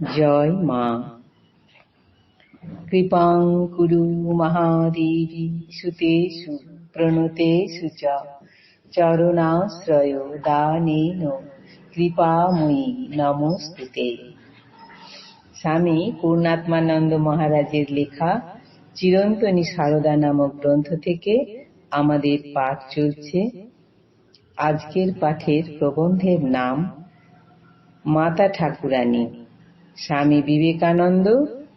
জয় মা। কৃপাং কুরু মহাদেবী, সুতেষু, প্রণতেষু চ। চরণাশ্রয় দানেন, কৃপাময়ী নমস্তুতে স্বামী পূর্ণাত্মানন্দ মহারাজের লেখা চিরন্তনী সারদা নামক গ্রন্থ থেকে আমাদের পাঠ চলছে। আজকের পাঠের প্রবন্ধের নাম মাতা ঠাকুরানী। স্বামী বিবেকানন্দ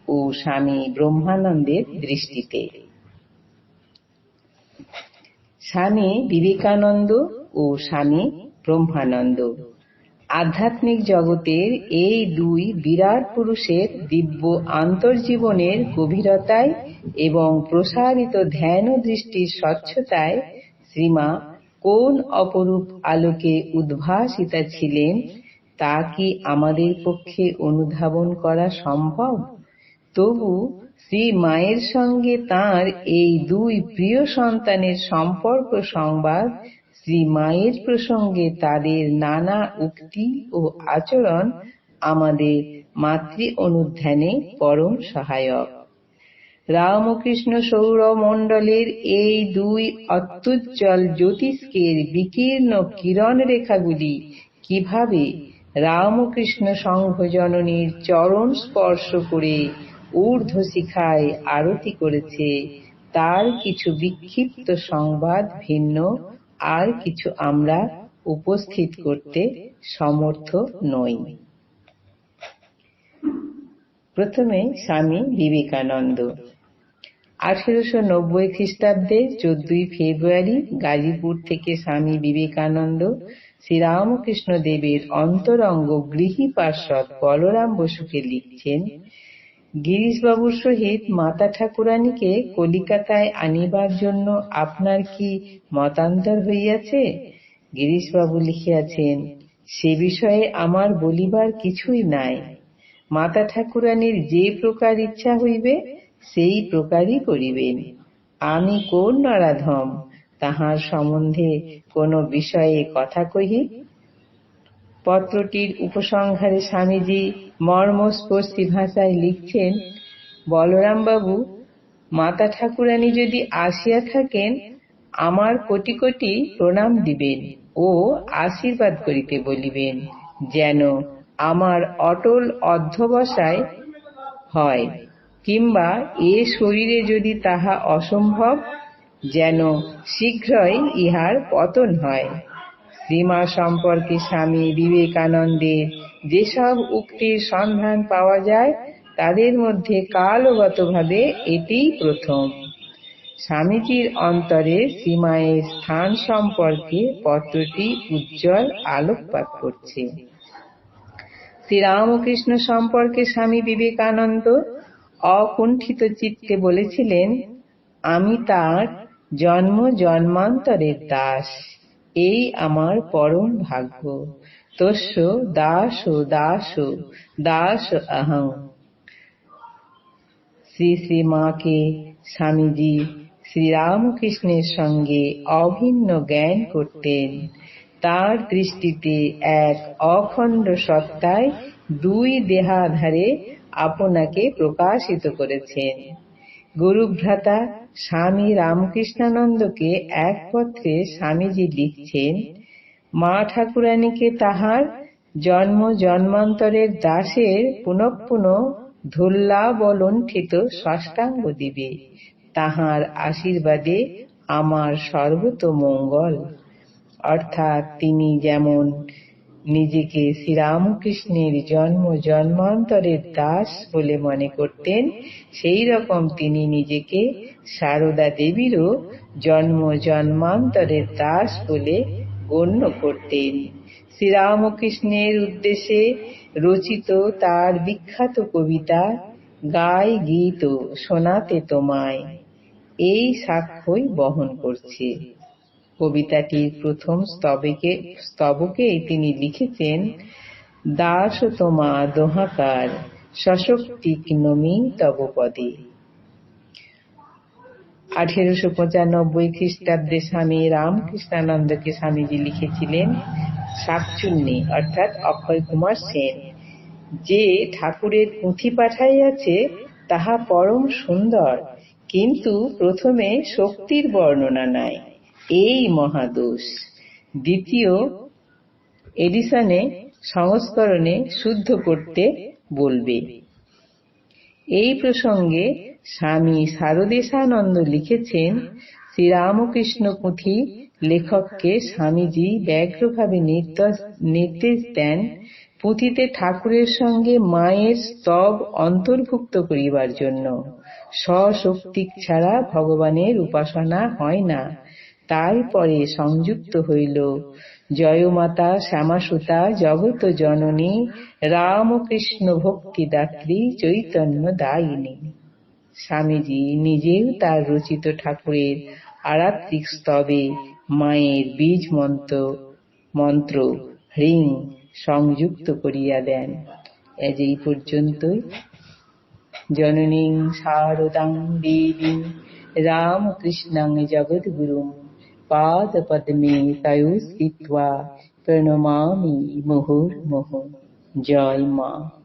ও স্বামী ব্রহ্মানন্দের দৃষ্টিতে। স্বামী বিবেকানন্দ ও স্বামী ব্রহ্মানন্দ। আধ্যাত্মিক জগতের এই দুই বিরাট পুরুষের দিব্য আন্তর্জীবনের গভীরতায় এবং প্রসারিত ধ্যান ও দৃষ্টির স্বচ্ছতায় শ্রীমা কোন অপরূপ আলোকে উদ্ভাসিতা ছিলেন তা কি আমাদের পক্ষে অনুধাবন করা সম্ভব? তবু শ্রী মায়ের সঙ্গে তার এই দুই প্রিয় সন্তানের সম্পর্ক সংবাদ শ্রী মায়ের প্রসঙ্গে তাদের নানা উক্তি ও আচরণ আমাদের মাতৃ অনুধ্যানে পরম সহায়ক। রামকৃষ্ণ সৌরমণ্ডলের এই দুই অত্যুজ্জ্বল জ্যোতিষ্কের বিকীর্ণ কিরণ রেখাগুলি কীভাবে রামকৃষ্ণ সংঘজননীর চরণ স্পর্শ করে ঊর্ধ্ব শিখায় আরতি করেছে। তার কিছু বিক্ষিপ্ত সংবাদ ভিন্ন, আর কিছু আমরা উপস্থিত করতে সমর্থ নই। প্রথমে স্বামী বিবেকানন্দ। আঠেরোশো নব্বই খ্রিস্টাব্দে চোদ্দই ফেব্রুয়ারি গাজীপুর থেকে স্বামী বিবেকানন্দ শ্রীরামকৃষ্ণ দেবের অন্তরঙ্গ গৃহী পার্ষদ বলরাম বসুকে লিখছেন, গিরিশবাবুর সহিত মাতা ঠাকুরানীকে কলিকাতায় আনিবার জন্য আপনার কি মতান্তর হইয়াছে? গিরিশবাবু লিখিয়াছেন, সে বিষয়ে আমার বলিবার কিছুই নাই। মাতা ঠাকুরানীর যে প্রকার ইচ্ছা হইবে সেই প্রকারই করিবেন। আমি কোন নরাধম? তাহার সম্বন্ধে কোন বিষয়ে কথা কহি? পত্রটির উপসংহারে স্বামীজি মর্মস্পর্শী ভাষায় লিখছেন, বলরামবাবু, মাতা ঠাকুরানী যদি আসিয়া থাকেন, আমার কোটি কোটি প্রণাম দিবেন ও আশীর্বাদ করিতে বলিবেন, যেন আমার অটল অধ্যবসায় হয়। কিংবা এ শরীরে যদি তাহা অসম্ভব, যেন শীঘ্রই ইহার পতন হয়। শ্রীমা সম্পর্কে স্বামী বিবেকানন্দের যেসব উক্তির সন্ধান পাওয়া যায়, তাদের মধ্যে কালগতভাবে এটিই প্রথম। স্বামীজির অন্তরে শ্রীমায়ের স্থান সম্পর্কে পত্রটি উজ্জ্বল আলোকপাত করছে। শ্রীরামকৃষ্ণ সম্পর্কে স্বামী বিবেকানন্দ অকুণ্ঠিত চিত্তে বলেছিলেন, আমি তার জন্ম জন্মান্তরের দাস। এই আমার পরম ভাগ্য। তস্য দাস দাস দাস অহং শ্রী শ্রী মাকে স্বামীজি শ্রীরামকৃষ্ণের সঙ্গে অভিন্ন জ্ঞান করতেন। তার দৃষ্টিতে এক অখণ্ড সত্তায় দুই দেহাধারে আপনাকে প্রকাশিত করেছেন। গুরুভ্রাতা স্বামী রামকৃষ্ণানন্দকে এক পত্রে স্বামীজি লিখছেন, মা ঠাকুরানীকে তাহার জন্ম জন্মান্তরের দাসের পুনঃপুন ধুল্লাবলণ্ঠিত ষষ্ঠাঙ্গ দিবে। তাহার আশীর্বাদে আমার সর্বত মঙ্গল। অর্থাৎ তিনি যেমন নিজেকে শ্রীরামকৃষ্ণের জন্ম জন্মান্তরের দাস বলে মনে করতেন, সেই রকম তিনি নিজেকে সারদা দেবীরও জন্ম জন্মান্তরের দাস বলে গণ্য করতেন। শ্রীরামকৃষ্ণের উদ্দেশ্যে রচিত তার বিখ্যাত কবিতা গায় গীত শোনাতে তোমায়, এই সাক্ষ্যই বহন করছে। কবিতাটির প্রথম স্তবকে স্তবকে তিনি লিখেছেন, দাস তোমা দোহাকার সশক্তিক নমি তব পদে আঠেরোশো পঁচানব্বই খ্রিস্টাব্দে স্বামী রামকৃষ্ণানন্দকে স্বামীজি লিখেছিলেন শাকচুন্নি, অর্থাৎ অক্ষয় কুমার সেন। যে ঠাকুরের পুঁথি পাঠাইয়াছে, তাহা পরম সুন্দর, কিন্তু প্রথমে শক্তির বর্ণনা নাই। এই মহাদোষ। দ্বিতীয় এডিশনে সংস্করণে শুদ্ধ করতে বলবে। এই প্রসঙ্গে স্বামী শারদেশানন্দ লিখেছেন, শ্রীরামকৃষ্ণ পুঁথি লেখককে স্বামীজি ব্যগ্রভাবে নির্দেশ দেন পুঁথিতে ঠাকুরের সঙ্গে মায়ের স্তব অন্তর্ভুক্ত করিবার জন্য। স্বশক্তিক ছাড়া ভগবানের উপাসনা হয় না। তারপরে সংযুক্ত হইল। জয়মাতা শ্যামাসুতা জগত জননী রামকৃষ্ণ ভক্তিদাত্রী চৈতন্য দায়িনী। স্বামীজি নিজেও তার রচিত ঠাকুরের আরাত্রিক স্তবে মায়ের বীজ মন্ত্র মন্ত্র, হ্রিং সংযুক্ত করিয়া দেন। এই পর্যন্তই জননীং শারদাং দেবীং রামকৃষ্ণাং জগদ্গুরুং पाद पद पादपद्मे तयुस्थित्वा प्रणमामि मुहुर्मुहुः। जय माँ।